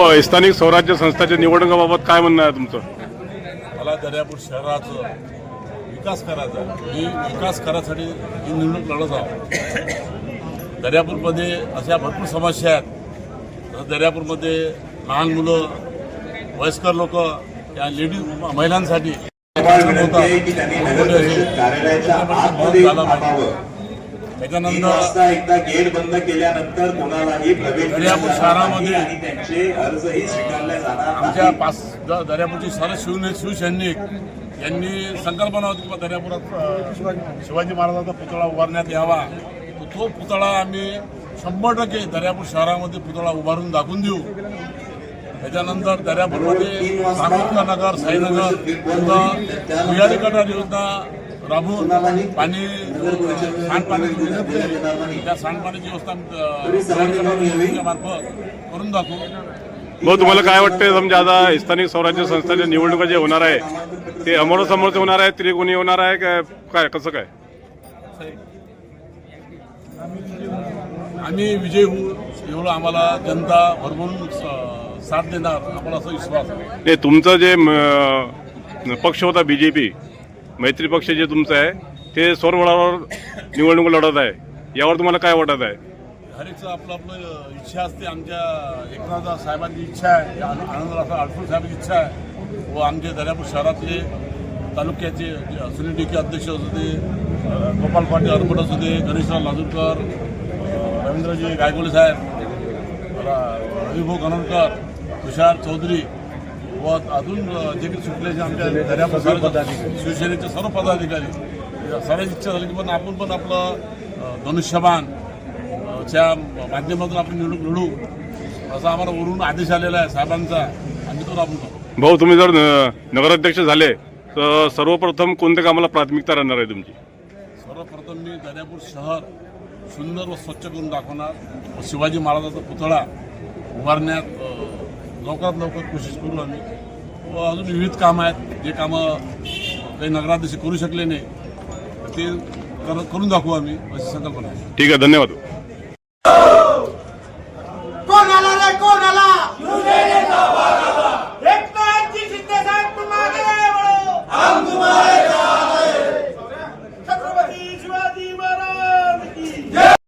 हो, स्थानिक स्वराज्य संस्थाच्या निवडणुकाबाबत काय म्हणणं आहे तुमचं? मला दर्यापूर शहराचं विकास करायचा. मी विकास करायसाठी ही निवडणूक लढत आहोत. दर्यापूरमध्ये अशा भरपूर समस्या आहेत. दर्यापूरमध्ये लहान मुलं वयस्कर लोक या लेडीज महिलांसाठी त्याच्यानंतर एकदा गेट बंद केल्यानंतर कोणालाही प्रवेश दर्यापूर शहरामध्ये त्यांचे अर्जही स्वीकारले जाणार आमच्या. पाच दर्यापूरची सर्व शिव शिवसैनिक यांनी संकल्पना होती की दर्यापुरात शिवाजी महाराजांचा पुतळा उभारण्यात यावा. तर तो पुतळा आम्ही शंभर टक्के दर्यापूर शहरामध्ये पुतळा उभारून दाखवून देऊ. त्याच्यानंतर दर्यापूरमध्ये सामूहिक नगर साईनगर योजना राबवून पाणी सांडपाण्याची व्यवस्था. त्या सांडपाण्याची व्यवस्था मार्फत करून दाखवू. भाऊ तुम्हाला काय वाटतंय? समजा आता स्थानिक स्वराज्य संस्थाच्या निवडणुका जे होणार आहे ते अमोरासमोरचे होणार आहे त्रिकोणी होणार आहे काय काय कसं काय? आम्ही विजय होऊ एवढं आम्हाला जनता भरभरून साथ देणार आम्हाला असा विश्वास आहे. नाही तुमचं जे पक्ष होता बीजेपी मैत्री पक्ष जे तुमचं आहे ते सोरवळावर निवडणूक लढत आहे. यावर तुम्हाला काय वाटत आहे? हरेकचं आपलं आपलं इच्छा असते आमच्या एकनाथ साहेबांची इच्छा आहे आनंदराव अडसूळ साहेबांची इच्छा आहे व आमचे दर्यापूर शहरातले तालुक्याचे जे सुनील डिके अध्यक्ष असू दे गोपाल पाटील अरबट असू दे गणेशराव लाजूरकर रवींद्रजी गायगोळे साहेब रविभाऊ गणवकर तुषार चौधरी व अजून काही सुटल्याचे आमच्या शिवसेनेचे सर्व पदाधिकारी सर्वांची इच्छा झाली की पण आपण पण आपलं धनुष्यबाण च्या माध्यमातून आपण निवडणूक लढू असा आम्हाला वरून आदेश आलेला आहे साहेबांचा आम्ही तो राबवतो भाऊ तुम्ही जर नगराध्यक्ष झाले तर सर्वप्रथम कोणत्या कामाला प्राथमिकता राहणार आहे तुमची? सर्वप्रथम मी दर्यापूर शहर सुंदर व स्वच्छ करून दाखवणार व शिवाजी महाराजाचा पुतळा उभारण्यात लवकरात लवकर कोशिश करू आम्ही. व अजून विविध कामं आहेत. जे कामं काही नगराध्यक्ष करू शकले नाही ते कर- करून दाखवू आम्ही अशी संकल्पना आहे. ठीक आहे धन्यवाद.